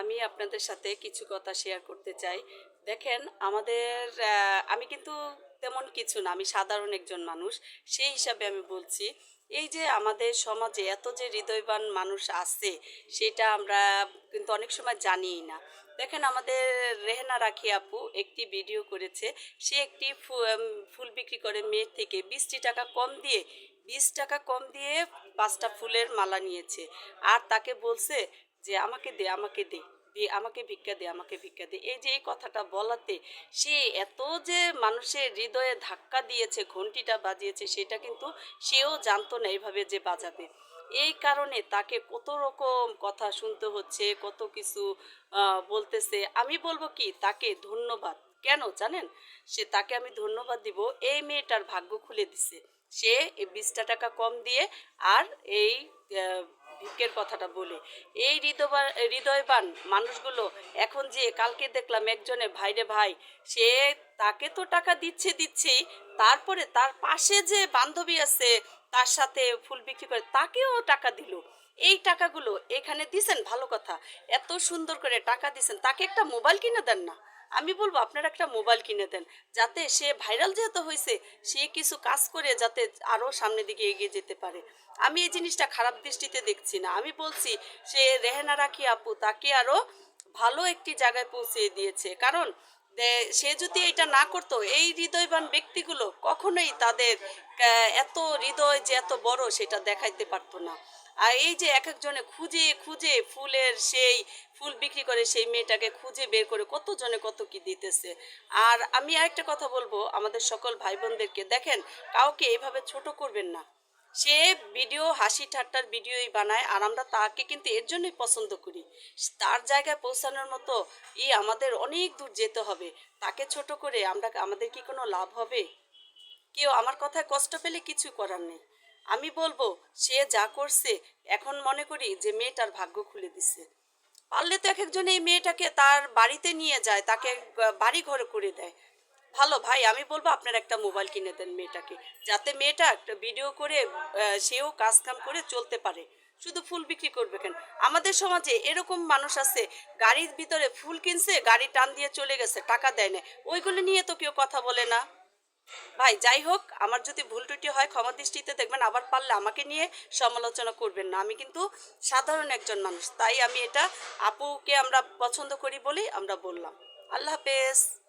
আমি আপনাদের সাথে কিছু কথা শেয়ার করতে চাই। দেখেন, আমাদের আমি কিন্তু তেমন কিছু না, আমি সাধারণ একজন মানুষ, সেই হিসাবে আমি বলছি, এই যে আমাদের সমাজে এত যে হৃদয়বান মানুষ আছে, সেটা আমরা কিন্তু অনেক সময় জানিই না। দেখেন, আমাদের রেহেনা রাখি আপু একটি ভিডিও করেছে, সে একটি ফুল বিক্রি করে মেয়ের থেকে, বিশটি টাকা কম দিয়ে, বিশ টাকা কম দিয়ে পাঁচটা ফুলের মালা নিয়েছে। আর তাকে বলছে যে আমাকে দে আমাকে দে দিয়ে আমাকে ভিক্ষা দে, আমাকে ভিক্ষা দে। এই যে এই কথাটা বলাতে সে এত যে মানুষের হৃদয়ে ধাক্কা দিয়েছে ঘন্টিটা বাজিয়েছে, সেটা কিন্তু সেও জানতো না এইভাবে যে বাজাবে এই কারণে তাকে কত রকম কথা শুনতে হচ্ছে, কত কিছু বলতেছে। আমি বলব কি, তাকে ধন্যবাদ। কেন জানেন? সে তাকে আমি ধন্যবাদ দিব, এই মেয়েটার ভাগ্য খুলে দিছে। সে বিশটা টাকা কম দিয়ে আর এই ভিক্ষের কথাটা বলে। এই হৃদয়বান হৃদয়বান মানুষগুলো এখন যে কালকে দেখলাম একজনে ভাইরে ভাই, সে তাকে তো টাকা দিচ্ছে, দিচ্ছেই, তারপরে তার পাশে যে বান্ধবী আছে, তার সাথে ফুল বিক্রি করে তাকেও টাকা দিল। এই টাকাগুলো এখানে দিছেন? ভালো কথা। এত সুন্দর করে টাকা দিছেন। তাকে একটা মোবাইল কিনে দেন না। আমি বলব আপনারা একটা মোবাইল কিনে দেন, যাতে সে ভাইরাল যেহেতু হয়েছে, সে কিছু কাজ করে যাতে আরও সামনের দিকে এগিয়ে যেতে পারে। আমি এই জিনিসটা খারাপ দৃষ্টিতে দেখছি না। আমি বলছি, সে রেহেনা রাখি আপু, তাকে আরও ভালো একটি জায়গায় পৌঁছে দিয়েছে। কারণ সে যদি এটা না করতো, এই হৃদয়বান ব্যক্তিগুলো কখনোই তাদের এত হৃদয় যে এত বড় সেটা দেখাইতে পারতো না। আর এই যে এক একজনে খুঁজে খুঁজে ফুলের সেই ফুল বিক্রি করে সেই মেয়েটাকে খুঁজে বের করে কত জনে কত কি দিতেছে। আর আমি আরেকটা কথা বলব, আমাদের সকল ভাই বোনদেরকে দেখেন, কাউকে এভাবে ছোট করবেন না। সে ভিডিও, হাসি ঠাট্টার ভিডিওই বানায় আর আমরা তাকে কিন্তু এর জন্যই পছন্দ করি। তার জায়গায় পৌঁছানোর মতো ই আমাদের অনেক দূর যেতে হবে। তাকে ছোট করে আমরা, আমাদের কি কোনো লাভ হবে? কেউ আমার কথায় কষ্ট পেলে কিছু করার নেই। আমি বলব, সে যা করছে, এখন মনে করি যে মেয়েটার ভাগ্য খুলে দিছে। পারলে তো এক একজন এই মেয়েটাকে তার বাড়িতে নিয়ে যায়, তাকে বাড়ি ঘরে করে দেয়। ভালো ভাই, আমি বলব আপনার একটা মোবাইল কিনে দেন মেয়েটাকে, যাতে মেয়েটা একটা ভিডিও করে সেও কাজ কাম করে চলতে পারে। শুধু ফুল বিক্রি করবে কেন? আমাদের সমাজে এরকম মানুষ আছে, গাড়ির ভিতরে ফুল কিনছে, গাড়ি টান দিয়ে চলে গেছে, টাকা দেয় না। ওইগুলো নিয়ে তো কেউ কথা বলে না। ভাই, যাই হোক, আমার যদি ভুল টুটি হয়, ক্ষমা দৃষ্টিতে দেখবেন, আবার পারলে আমাকে নিয়ে সমালোচনা করবেন না। আমি কিন্তু সাধারণ একজন মানুষ, তাই আমি এটা আপুকে আমরা পছন্দ করি বলেই আমরা বললাম। আল্লাহ হাফেজ।